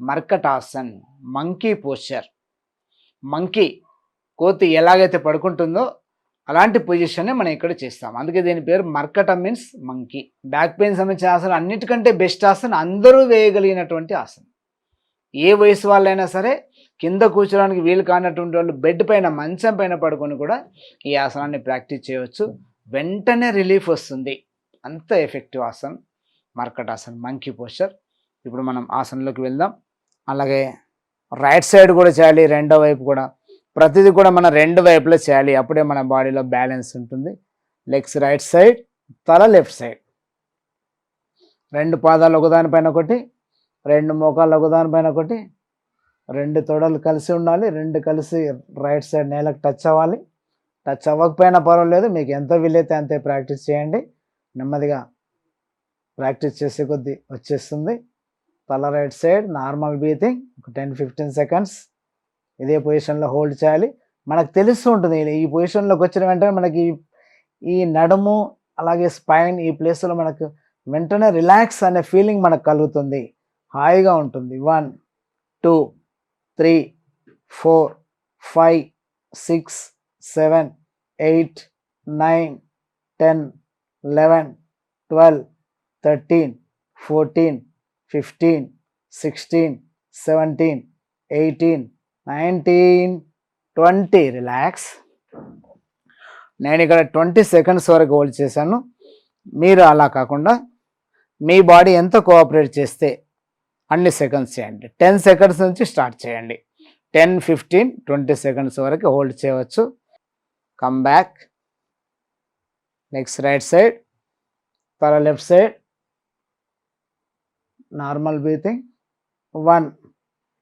మర్కటాసన్ monkey posture. Monkey కోతి ఎలాగైతే పడుకుంటుందో అలాంటి పొజిషన్ని మనం ఇక్కడ చేస్తాం. అందుకే దీని పేరు మర్కట మీన్స్ మంకీ. బ్యాక్ పెయిన్ సంబంధించిన ఆసనం అన్నిటికంటే బెస్ట్ ఆసనం అందరూ వేయగలిగినటువంటి ఆసనం. ఏ వయసు వాళ్ళైనా సరే కింద కూర్చోడానికి వీలు కానటువంటి వాళ్ళు బెడ్ పైన మంచం పైన పడుకొని కూడా ఈ ఆసనాన్ని ప్రాక్టీస్ చేయవచ్చు. వెంటనే రిలీఫ్ వస్తుంది. అంత ఎఫెక్టివ్ ఆసనం మర్కటాసన్ మంకీ పోస్చర్. ఇప్పుడు మనం ఆసనంలోకి వెళ్దాం. అలాగే రైట్ సైడ్ కూడా చేయాలి రెండో వైపు కూడా. ప్రతిదీ కూడా మన రెండు వైపులో చేయాలి అప్పుడే మన బాడీలో బ్యాలెన్స్ ఉంటుంది. లెగ్స్ రైట్ సైడ్ తల లెఫ్ట్ సైడ్ రెండు పాదాలు ఒకదానిపైన ఒకటి రెండు మోకాళ్ళు ఒకదానిపైన ఒకటి రెండు తొడలు కలిసి ఉండాలి రెండు కలిసి రైట్ సైడ్ నేలకు టచ్ అవ్వాలి. టచ్ అవ్వకపోయినా పర్వాలేదు మీకు ఎంత వీలైతే అంతే ప్రాక్టీస్ చేయండి. నెమ్మదిగా ప్రాక్టీస్ చేసే కొద్దీ వచ్చేస్తుంది. తల రైట్ సైడ్ నార్మల్ బ్రీతింగ్ ఒక టెన్ ఫిఫ్టీన్ సెకండ్స్ ఇదే పొజిషన్లో హోల్డ్ చేయాలి. మనకు తెలుస్తూ ఉంటుంది ఈ పొజిషన్లోకి వచ్చిన వెంటనే మనకి ఈ- ఈ నడుము అలాగే స్పైన్ ఈ ప్లేస్లో మనకు వెంటనే రిలాక్స్ అనే ఫీలింగ్ మనకు కలుగుతుంది. హాయిగా ఉంటుంది. One two three four five six seven eight nine ten eleven twelve thirteen fourteen fifteen sixteen seventeen eighteen nineteen twenty relax నేను ఇక్కడ ట్వంటీ సెకండ్స్ వరకు హోల్డ్ చేశాను. మీరు అలా కాకుండా మీ బాడీ ఎంత కోఆపరేట్ చేస్తే అన్ని సెకండ్స్ చేయండి. టెన్ సెకండ్స్ నుంచి స్టార్ట్ చేయండి. టెన్ ఫిఫ్టీన్ ట్వంటీ సెకండ్స్ వరకు హోల్డ్ చేయవచ్చు. Come back next right side తల left side normal breathing. One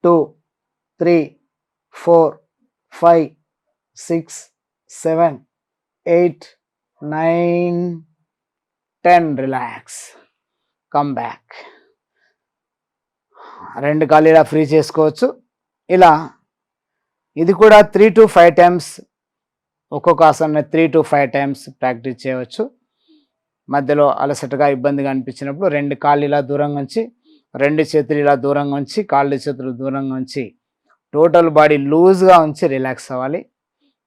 two three four five six seven eight nine ten. Relax. Come back. రెండు కాళ్ళు ఇలా free చేసుకోవచ్చు. ఇలా. ఇది కూడా త్రీ టు ఫైవ్ టైమ్స్. ఒక్కొక్క asana three to five times practice చేయవచ్చు. మధ్యలో అలసటగా ఇబ్బందిగా అనిపించినప్పుడు రెండు కాళ్ళు ఇలా దూరం నుంచి రెండు చేతులు ఇలా దూరంగా ఉంచి కాళ్ళు చేతులు దూరంగా ఉంచి టోటల్ బాడీ లూజ్గా ఉంచి రిలాక్స్ అవ్వాలి.